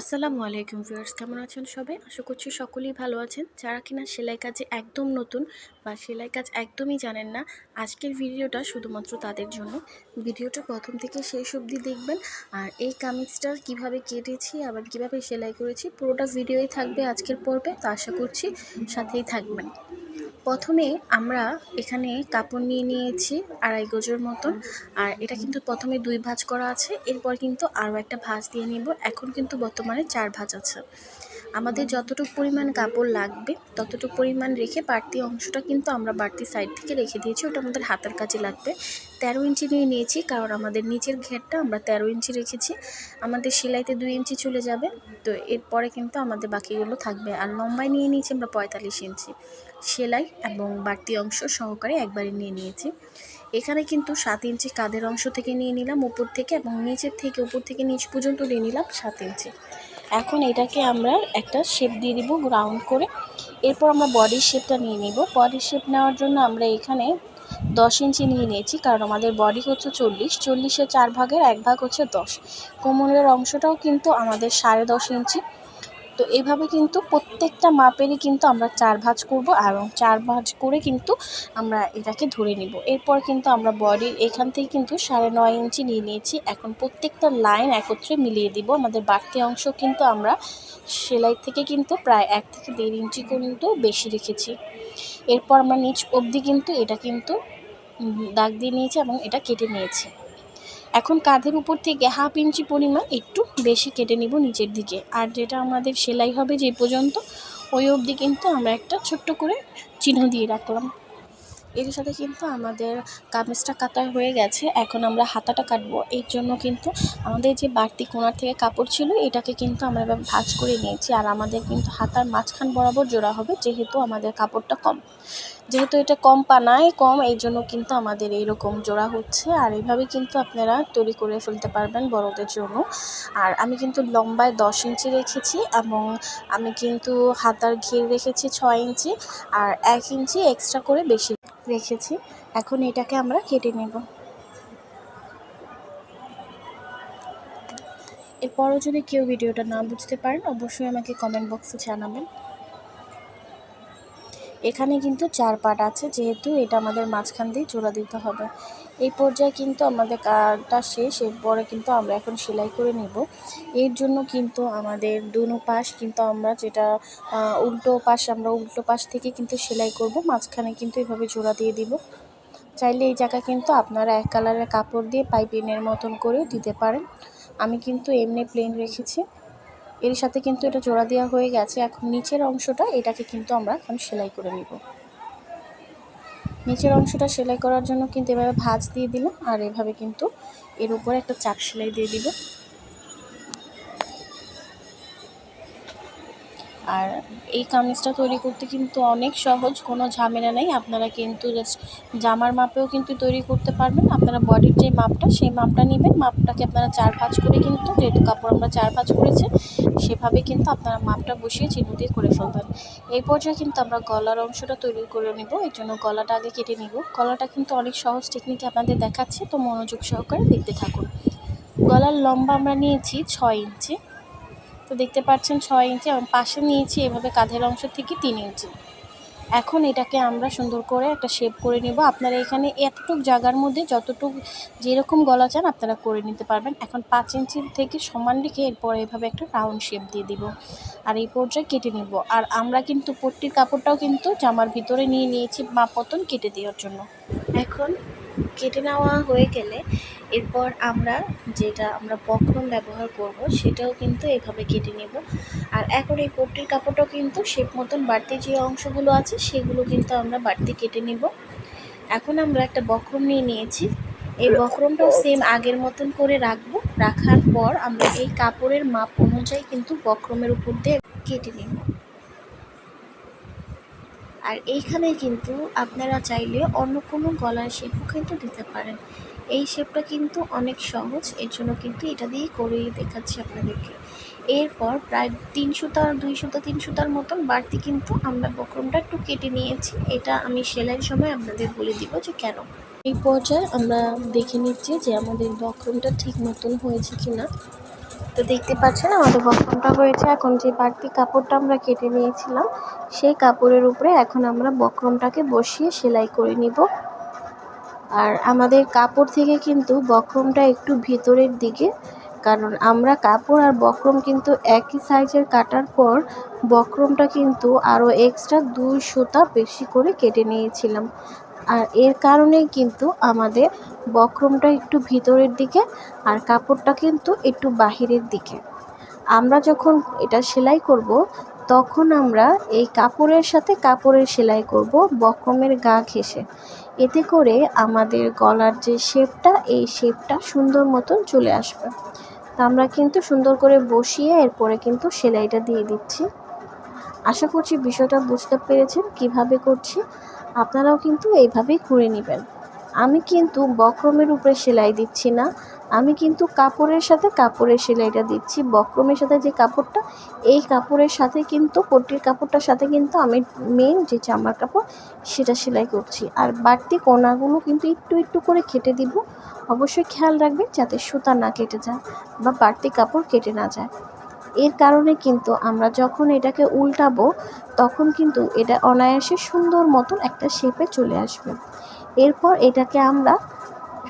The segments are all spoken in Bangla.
আসসালামু আলাইকুম ভিউয়ার্স, কেমন আছেন সবাই? আশা করছি সকলেই ভালো আছেন। যারা কিনা সেলাই কাজে একদম নতুন বা সেলাই কাজ একদমই জানেন না, আজকের ভিডিওটা শুধুমাত্র তাদের জন্য। ভিডিওটা প্রথম থেকে শেষ অবধি দেখবেন। আর এই কামিজটা কীভাবে কেটেছি, আবার কীভাবে সেলাই করেছি, পুরোটা ভিডিওই থাকবে আজকের পর্বে। তো আশা করছি সাথেই থাকবেন। প্রথমে আমরা এখানে কাপড় নিয়ে নিয়েছি আড়াই গজের মতন। আর এটা কিন্তু প্রথমে দুই ভাঁজ করা আছে। এরপর কিন্তু আরও একটা ভাঁজ দিয়ে নিব। এখন কিন্তু বর্তমানে চার ভাঁজ আছে। আমাদের যতটুকু পরিমাণ কাপড় লাগবে, ততটুকু পরিমাণ রেখে বাড়তি অংশটা কিন্তু আমরা বাড়তি সাইড থেকে রেখে দিয়েছি। ওটা আমাদের হাতের কাজে লাগবে। তেরো ইঞ্চি নিয়ে নিয়েছি, কারণ আমাদের নিচের ঘেরটা আমরা তেরো ইঞ্চি রেখেছি। আমাদের সেলাইতে দুই ইঞ্চি চলে যাবে, তো এরপরে কিন্তু আমাদের বাকিগুলো থাকবে। আর লম্বায় নিয়ে নিয়েছি আমরা পঁয়তাল্লিশ ইঞ্চি। সেলাই এবং বাড়তি অংশ সহকারে একবারে নিয়ে নিয়েছি। এখানে কিন্তু সাত ইঞ্চি কাঁধের অংশ থেকে নিয়ে নিলাম, উপর থেকে এবং নিচের থেকে, উপর থেকে নিচ পর্যন্ত নিয়ে নিলাম সাত ইঞ্চি। এখন এটাকে আমরা একটা শেপ দিয়ে দিব রাউন্ড করে। এরপর আমরা বডির শেপটা নিয়ে নিব। বডির শেপ নেওয়ার জন্য আমরা এখানে দশ ইঞ্চি নিয়ে নিয়েছি, কারণ আমাদের বডি হচ্ছে চল্লিশ। চল্লিশের চার ভাগের এক ভাগ হচ্ছে দশ। কোমরের অংশটাও কিন্তু আমাদের সাড়ে দশ ইঞ্চি তো এইভাবে কিন্তু প্রত্যেকটা মাপেরই কিন্তু আমরা চার ভাঁজ করব এবং চার ভাঁজ করে কিন্তু আমরা এটাকে ধরে নিব। এরপর কিন্তু আমরা বডির এখান থেকে কিন্তু সাড়ে নয় ইঞ্চি নিয়ে নিয়েছি। এখন প্রত্যেকটা লাইন একত্রে মিলিয়ে দিব। আমাদের বাড়তি অংশ কিন্তু আমরা সেলাই থেকে কিন্তু প্রায় এক থেকে দেড় ইঞ্চি কিন্তু বেশি রেখেছি। এরপর আমরা নিচ অবধি কিন্তু এটা কিন্তু দাগ দিয়ে নিয়েছি এবং এটা কেটে নিয়েছি। এখন কাঁধের উপর থেকে হাফ ইঞ্চি পরিমাণ একটু বেশি কেটে নিব নিচের দিকে। আর যেটা আমাদের সেলাই হবে যে পর্যন্ত, ওই অবধি কিন্তু আমরা একটা ছোট্ট করে চিহ্ন দিয়ে রাখলাম। এর সাথে কিন্তু আমাদের কামিজটা কাটা হয়ে গেছে। এখন আমরা হাতাটা কাটবো। এর জন্য কিন্তু আমাদের যে বাড়তি কোনার থেকে কাপড় ছিল, এটাকে কিন্তু আমরা এভাবে ভাঁজ করে নিয়েছি। আর আমাদের কিন্তু হাতার মাঝখান বরাবর জোড়া হবে, যেহেতু আমাদের কাপড়টা কম। যেহেতু এটা কম পানায় কম, এই জন্য কিন্তু আমাদের এইরকম জোড়া হচ্ছে। আর এইভাবে কিন্তু আপনারা তৈরি করে ফেলতে পারবেন বড়দের জন্য। আর আমি কিন্তু লম্বায় দশ ইঞ্চি রেখেছি এবং আমি কিন্তু হাতার ঘির রেখেছি ছয় ইঞ্চি। আর এক ইঞ্চি এক্সট্রা করে বেশি রেখেছি। এখন এটাকে আমরা কেটে নেব। এরপরও যদি কেউ ভিডিওটা না বুঝতে পারেন, অবশ্যই আমাকে কমেন্ট বক্সে জানাবেন। এখানে কিন্তু চার পাট আছে, যেহেতু এটা আমাদের মাঝখান দিয়ে জোড়া দিতে হবে। এই পর্যায়ে কিন্তু আমাদের কাজটা শেষ, এরপরে কিন্তু আমরা এখন সেলাই করে নেব। এর জন্য কিন্তু আমাদের দুনো পাশ কিন্তু আমরা যেটা উল্টো পাশ, আমরা উল্টো পাশ থেকে কিন্তু সেলাই করব, মাঝখানে কিন্তু এভাবে জোড়া দিয়ে দিব। চাইলে এই জায়গায় কিন্তু আপনারা এক কালারের কাপড় দিয়ে পাইপিনের মতন করেও দিতে পারেন। আমি কিন্তু এমনি প্লেন রেখেছি। এর সাথে কিন্তু এটা জোড়া দেওয়া হয়ে গেছে। এখন নিচের অংশটা, এটাকে কিন্তু আমরা এখন সেলাই করে নিব। নিচের অংশটা সেলাই করার জন্য কিন্তু এভাবে ভাঁজ দিয়ে দিলাম, আর এভাবে কিন্তু এর উপরে একটা চাপ সেলাই দিয়ে দিব। আর এই কামিজটা তৈরি করতে কিন্তু অনেক সহজ, কোনো ঝামেলা নেই। আপনারা কিন্তু জাস্ট জামার মাপেও কিন্তু তৈরি করতে পারবেন। আপনারা বডির যে মাপটা, সেই মাপটা নেবেন। মাপটাকে আপনারা চার পাঁচ করে কিন্তু, যেহেতু কাপড় আমরা চার পাঁচ করেছি, সেভাবে কিন্তু আপনারা মাপটা বসিয়ে চিহ্ন দিয়ে করে ফেলবেন। এই পর্যায়ে কিন্তু আমরা গলার অংশটা তৈরি করে নেব। এর জন্য গলাটা আগে কেটে নিব। গলাটা কিন্তু অনেক সহজ টেকনিকে আপনাদের দেখাচ্ছে, তো মনোযোগ সহকারে দেখতে থাকুন। গলার লম্বা আমরা নিয়েছি ছয় ইঞ্চি। তো দেখতে পাচ্ছেন ছয় ইঞ্চি এবং পাশে নিয়েছি, এভাবে কাঁধের অংশ থেকে তিন ইঞ্চি। এখন এটাকে আমরা সুন্দর করে একটা শেপ করে নেব। আপনারা এখানে এতটুক জায়গার মধ্যে যতটুকু যেরকম গলা চান আপনারা করে নিতে পারবেন। এখন পাঁচ ইঞ্চি থেকে সমান রেখে এরপর এভাবে একটা রাউন্ড শেপ দিয়ে দিব। আর এই পর্যায়ে কেটে নেব। আর আমরা কিন্তু পট্টির কাপড়টাও কিন্তু জামার ভিতরে নিয়ে নিয়েছি মাপ মতন কেটে দেওয়ার জন্য। এখন কেটে নেওয়া হয়ে গেলে এরপর আমরা যেটা আমরা বক্রম ব্যবহার করব, সেটাও কিন্তু এভাবে কেটে নেব। আর এখন এই পট্টির কাপড়টাও কিন্তু শেপ মতন বাড়তি যে অংশগুলো আছে, সেগুলো কিন্তু আমরা বাড়তি কেটে নেব। এখন আমরা একটা বক্রম নিয়ে নিয়েছি। এই বক্রমটাও সেম আগের মতন করে রাখব। রাখার পর আমরা এই কাপড়ের মাপ অনুযায়ী কিন্তু বক্রমের উপর দিয়ে কেটে নেব। আর এইখানে কিন্তু আপনারা চাইলে অন্য কোনো গলার শেপও কিন্তু দিতে পারেন। এই শেপটা কিন্তু অনেক সহজ, এর জন্য কিন্তু এটা দিয়েই করেই দেখাচ্ছি আপনাদেরকে। এরপর প্রায় তিন সুতার দুই সুতা তিন সুতার মতন বাড়তি কিন্তু আমরা বক্রমটা একটু কেটে নিয়েছি। এটা আমি সেলাইয়ের সময় আপনাদের বলে দিব যে কেন। এই পর্যায়ে আমরা দেখে নিচ্ছি যে আমাদের বক্রমটা ঠিক মতন হয়েছে কি না তো দেখতে পাচ্ছেন আমাদের বক্রমটা হয়েছে। এখন যে বাড়তি কাপড়টা আমরা কেটে নিয়েছিলাম, সেই কাপড়ের উপরে এখন আমরা বক্রমটাকে বসিয়ে সেলাই করে নিব। আর আমাদের কাপড় থেকে কিন্তু বক্রমটা একটু ভিতরের দিকে, কারণ আমরা কাপড় আর বক্রম কিন্তু একই সাইজের কাটার পর বক্রমটা কিন্তু আরও এক্সট্রা দুই সুতা বেশি করে কেটে নিয়েছিলাম। আর এর কারণেই কিন্তু আমাদের বক্রমটা একটু ভিতরের দিকে আর কাপড়টা কিন্তু একটু বাহিরের দিকে। আমরা যখন এটা সেলাই করব, তখন আমরা এই কাপড়ের সাথে কাপড়ের সেলাই করব বক্রমের গা ঘেঁষে। এতে করে আমাদের গলার যে শেপটা, এই শেপটা সুন্দর মতন চলে আসবে। তো আমরা কিন্তু সুন্দর করে বসিয়ে এরপরে কিন্তু সেলাইটা দিয়ে দিচ্ছি। আশা করছি বিষয়টা বুঝতে পেরেছেন, কীভাবে করছি। আপনারাও কিন্তু এইভাবেই করে নেবেন। আমি কিন্তু বক্রমের উপরে সেলাই দিচ্ছি না। আমি কিন্তু কাপড়ের সাথে কাপড়ের সেলাইটা দিচ্ছি। বক্রমের সাথে যে কাপড়টা, এই কাপড়ের সাথে কিন্তু, পট্টির কাপড়টার সাথে কিন্তু আমি মেন যে জামার কাপড়, সেটা সেলাই করছি। আর বাড়তি কোনাগুলো কিন্তু একটু একটু করে কেটে দিব। অবশ্যই খেয়াল রাখবেন যাতে সুতা না কেটে যায় বা বাড়তি কাপড় কেটে না যায়। এর কারণে কিন্তু আমরা যখন এটাকে উল্টাবো, তখন কিন্তু এটা অনায়াসে সুন্দর মতন একটা শেপে চলে আসবে। এরপর এটাকে আমরা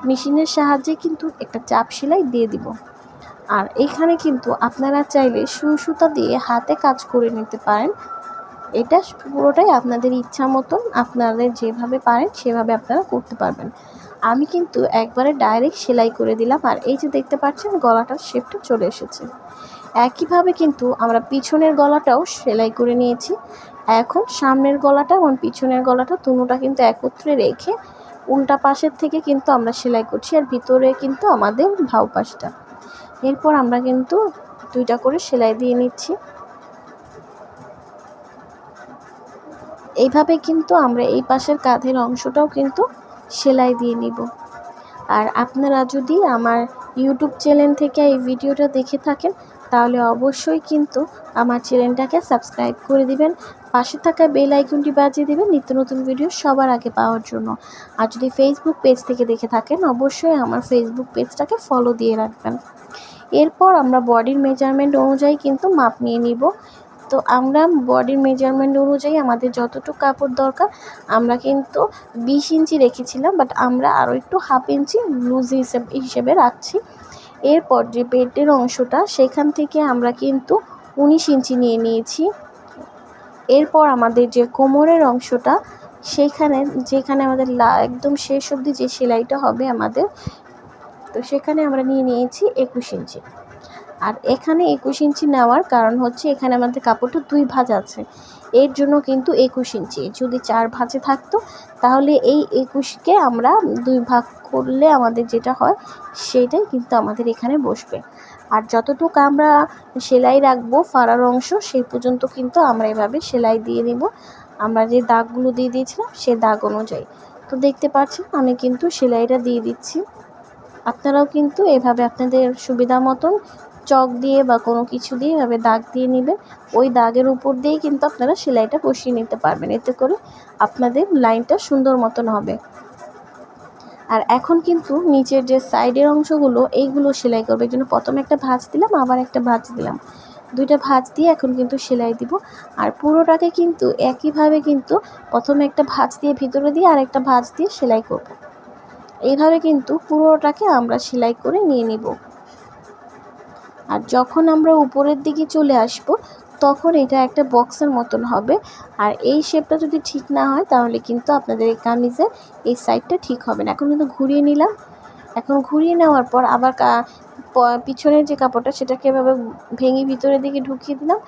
মেশিনের সাহায্যে কিন্তু একটা চাপ সেলাই দিয়ে দিব। আর এখানে কিন্তু আপনারা চাইলে সুতা দিয়ে হাতে কাজ করে নিতে পারেন। এটা পুরোটাই আপনাদের ইচ্ছা মতন আপনাদের যেভাবে পারেন সেভাবে আপনারা করতে পারবেন। আমি কিন্তু একবারে ডাইরেক্ট সেলাই করে দিলাম। আর এই যে দেখতে পাচ্ছেন, গলাটার শেপটা চলে এসেছে। একইভাবে কিন্তু আমরা পিছনের গলাটাও সেলাই করে নিয়েছি। এখন সামনের গলাটা এবং পিছনের গলাটা দুটোটা কিন্তু একত্রে রেখে উল্টা পাশের থেকে কিন্তু আমরা সেলাই করছি আর ভিতরে কিন্তু আমাদের ভাও পাশটা। এরপর আমরা কিন্তু দুইটা করে সেলাই দিয়ে নিচ্ছি। এইভাবে কিন্তু আমরা এই পাশের কাঁধের অংশটাও কিন্তু সেলাই দিয়ে নিব। আর আপনারা যদি আমার ইউটিউব চ্যানেল থেকে এই ভিডিওটা দেখে থাকেন, তাহলে অবশ্যই কিন্তু আমার চ্যানেলটাকে সাবস্ক্রাইব করে দিবেন, পাশে থাকা বেল আইকনটি বাজিয়ে দেবেন নিত্য নতুন ভিডিও সবার আগে পাওয়ার জন্য। আর যদি ফেসবুক পেজ থেকে দেখে থাকেন, অবশ্যই আমার ফেসবুক পেজটাকে ফলো দিয়ে রাখবেন। এরপর আমরা বডির মেজারমেন্ট অনুযায়ী কিন্তু মাপ নিয়ে নিব। তো আমরা বডির মেজারমেন্ট অনুযায়ী আমাদের যতটুকু কাপড় দরকার, আমরা কিন্তু বিশ ইঞ্চি রেখেছিলাম বাট আমরা আরও একটু হাফ ইঞ্চি লুজ হিসেবে হিসেবে রাখছি। এরপর যে পেটের অংশটা, সেখান থেকে আমরা কিন্তু উনিশ ইঞ্চি নিয়ে নিয়েছি। এরপর আমাদের যে কোমরের অংশটা, সেখানে যেখানে আমাদের একদম শেষ অবধি যে সেলাইটা হবে আমাদের, তো সেখানে আমরা নিয়ে নিয়েছি একুশ ইঞ্চি। আর এখানে একুশ ইঞ্চি নেওয়ার কারণ হচ্ছে এখানে আমাদের কাপড়টা দুই ভাঁজ আছে। এর জন্য কিন্তু একুশ ইঞ্চি। যদি চার ভাঁজে থাকতো, তাহলে এই একুশকে আমরা দুই ভাগ করলে আমাদের যেটা হয়, সেটাই কিন্তু আমাদের এখানে বসবে। আর যতটুকু আমরা সেলাই রাখব ফাড়ার অংশ, সেই পর্যন্ত কিন্তু আমরা এভাবে সেলাই দিয়ে নিব আমরা যে দাগগুলো দিয়ে দিয়েছিলাম, সে দাগ অনুযায়ী। তো দেখতে পাচ্ছেন, আমি কিন্তু সেলাইটা দিয়ে দিচ্ছি। আপনারাও কিন্তু এভাবে আপনাদের সুবিধা মতন চক দিয়ে বা কোনো কিছু দিয়ে এভাবে দাগ দিয়ে নেবেন ওই দাগের উপর দিয়েই কিন্তু আপনারা সেলাইটা বসিয়ে নিতে পারবেন। এতে করে আপনাদের লাইনটা সুন্দর মতন হবে। আর এখন কিন্তু নিচের যে সাইডের অংশগুলো, এইগুলো সেলাই করবে। এই জন্য প্রথমে একটা ভাঁজ দিলাম, আবার একটা ভাঁজ দিলাম। দুইটা ভাঁজ দিয়ে এখন কিন্তু সেলাই দিব। আর পুরোটাকে কিন্তু একইভাবে কিন্তু প্রথমে একটা ভাঁজ দিয়ে ভিতরে দিয়ে আর একটা ভাঁজ দিয়ে সেলাই করব। এইভাবে কিন্তু পুরোটাকে আমরা সেলাই করে নিয়ে নিব। আর যখন আমরা উপরের দিকে চলে আসব, তখন এটা একটা বক্সের মতন হবে। আর এই শেপটা যদি ঠিক না হয়, তাহলে কিন্তু আপনাদের এই কামিজের এই সাইডটা ঠিক হবে না। এখন কিন্তু ঘুরিয়ে নিলাম। এখন ঘুরিয়ে নেওয়ার পর আবার পিছনের যে কাপড়টা, সেটাকে এভাবে ভেঙে ভিতরের দিকে ঢুকিয়ে দিলাম।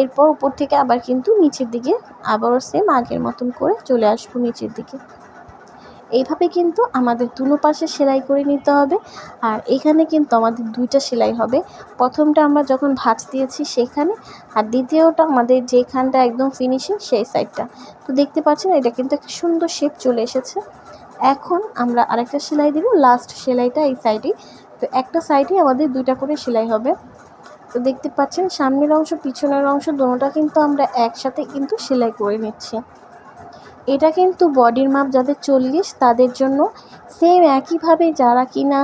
এরপর উপর থেকে আবার কিন্তু নিচের দিকে আবারও সেম আগের মতন করে চলে আসব নিচের দিকে। এইভাবে কিন্তু আমাদের দুনো পাশে সেলাই করে নিতে হবে। আর এখানে কিন্তু আমাদের দুইটা সেলাই হবে। প্রথমটা আমরা যখন ভাঁজ দিয়েছি সেখানে, আর দ্বিতীয়টা আমাদের যেখানটা একদম ফিনিশিং সেই সাইডটা তো দেখতে পাচ্ছেন, এটা কিন্তু একটা সুন্দর শেপ চলে এসেছে। এখন আমরা আরেকটা সেলাই দিব লাস্ট সেলাইটা এই সাইডে তো একটা সাইডে আমাদের দুইটা করে সেলাই হবে। তো দেখতে পাচ্ছেন, সামনের অংশ, পিছনের অংশ, দুটোটা কিন্তু আমরা একসাথে কিন্তু সেলাই করে নিচ্ছি। এটা কিন্তু বডির মাপ যাদের চল্লিশ, তাদের জন্য সেম একইভাবে যারা কিনা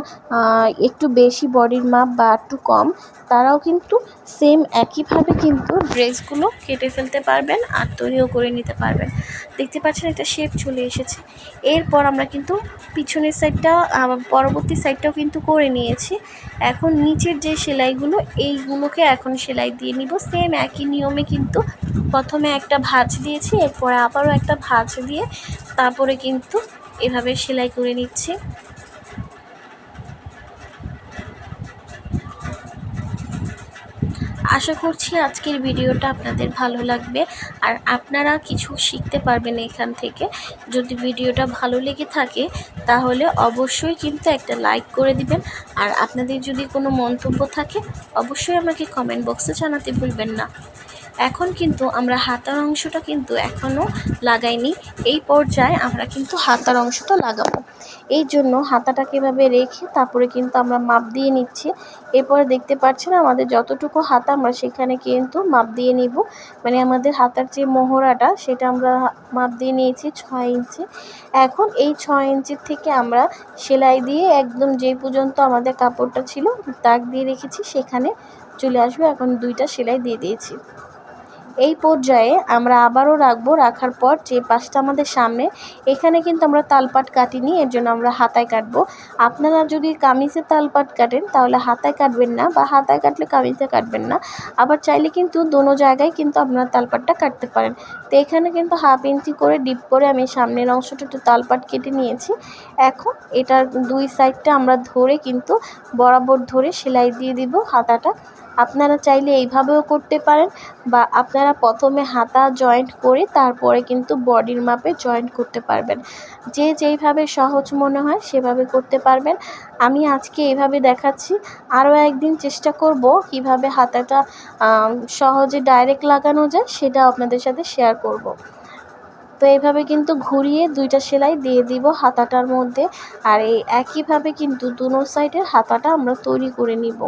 একটু বেশি বডির মাপ বা একটু কম, তারাও কিন্তু সেম একইভাবে কিন্তু ড্রেসগুলো কেটে ফেলতে পারবেন আর তৈরিও করে নিতে পারবেন। দেখতে পাচ্ছেন একটা শেপ চলে এসেছে। এরপর আমরা কিন্তু পিছনের সাইডটা পরবর্তী সাইডটাও কিন্তু করে নিয়েছি। এখন নিচের যে সেলাইগুলো, এইগুলোকে এখন সেলাই দিয়ে নিব। সেম একই নিয়মে কিন্তু প্রথমে একটা ভাঁজ দিয়েছি, এরপরে আবারও একটা ভাঁজ দিয়ে তারপরে কিন্তু এভাবে সেলাই করে নিচ্ছি। আশা করছি আজকের ভিডিওটা আপনাদের ভালো লাগবে। আর আপনারা কিছু শিখতে পারবেন এখান থেকে। যদি ভিডিওটা ভালো লেগে থাকে, তাহলে অবশ্যই কিন্তু একটা লাইক করে দিবেন। আর আপনাদের যদি কোনো মন্তব্য থাকে, অবশ্যই আমাকে কমেন্ট বক্সে জানাতে ভুলবেন না। এখন কিন্তু আমরা হাতার অংশটা কিন্তু এখনও লাগাইনি। এই পর্যায়ে আমরা কিন্তু হাতার অংশটা লাগাবো। এই জন্য হাতাটাকে এভাবে রেখে তারপরে কিন্তু আমরা মাপ দিয়ে নিচ্ছি। এরপরে দেখতে পাচ্ছেন আমাদের যতটুকু হাতা আমরা সেখানে কিন্তু মাপ দিয়ে নিব। মানে আমাদের হাতার যে মোহরাটা সেটা আমরা মাপ দিয়ে নিয়েছি ছয় ইঞ্চি। এখন এই ছয় ইঞ্চির থেকে আমরা সেলাই দিয়ে একদম যে পর্যন্ত আমাদের কাপড়টা ছিল দাগ দিয়ে রেখেছি, সেখানে চলে আসবে। এখন দুইটা সেলাই দিয়ে দিয়েছি। এই পর্যায়ে আমরা আবারও রাখব, রাখার পর যে পাশটা আমাদের সামনে, এখানে কিন্তু আমরা তালপাট কাটিনি, এর জন্য আমরা হাতায় কাটবো। আপনারা যদি কামিজে তালপাট কাটেন, তাহলে হাতায় কাটবেন না বা হাতায় কাটলে কামিজে কাটবেন না। আবার চাইলে কিন্তু দোনো জায়গায় কিন্তু আপনারা তালপাটটা কাটতে পারেন। তো এখানে কিন্তু হাফ ইঞ্চি করে ডিপ করে আমি সামনের অংশটা একটু তালপাট কেটে নিয়েছি। এখন এটার দুই সাইডটা আমরা ধরে কিন্তু বরাবর ধরে সেলাই দিয়ে দিব হাতাটা। আপনারা চাইলে এইভাবেও করতে পারেন বা আপনারা প্রথমে হাতা জয়েন্ট করে তারপরে কিন্তু বডির মাপে জয়েন্ট করতে পারবেন। যে যেইভাবে সহজ মনে হয় সেভাবে করতে পারবেন। আমি আজকে এইভাবে দেখাচ্ছি। আরও একদিন চেষ্টা করব কীভাবে হাতাটা সহজে ডাইরেক্ট লাগানো যায় সেটা আপনাদের সাথে শেয়ার করব। তো এইভাবে কিন্তু ঘুরিয়ে দুইটা সেলাই দিয়ে দিব হাতাটার মধ্যে। আর এই একইভাবে কিন্তু দুনো সাইডের হাতাটা আমরা তৈরি করে নিব।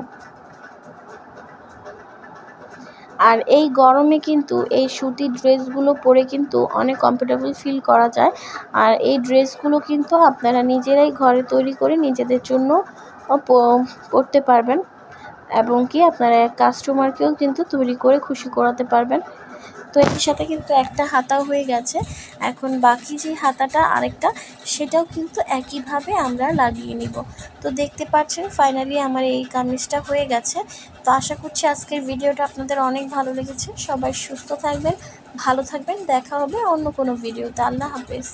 আর এই গরমে কিন্তু এই সুতির ড্রেসগুলো পরে কিন্তু অনেক কমফোর্টেবল ফিল করা যায়। আর এই ড্রেসগুলো কিন্তু আপনারা নিজেরাই ঘরে তৈরি করে নিজেদের জন্য পরতে পারবেন। এবং কি আপনারা কাস্টমারকেও কিন্তু তৈরি করে খুশি করাতে পারবেন। তো এর সাথে কিন্তু একটা হাতাও হয়ে গেছে। এখন বাকি যে হাতাটা আরেকটা, সেটাও কিন্তু একইভাবে আমরা লাগিয়ে নিব। তো দেখতে পাচ্ছেন ফাইনালি আমার এই কামিজটা হয়ে গেছে। তো আশা করছি আজকের ভিডিওটা আপনাদের অনেক ভালো লেগেছে। সবাই সুস্থ থাকবেন, ভালো থাকবেন। দেখা হবে অন্য কোনো ভিডিওতে। আল্লাহ হাফেজ।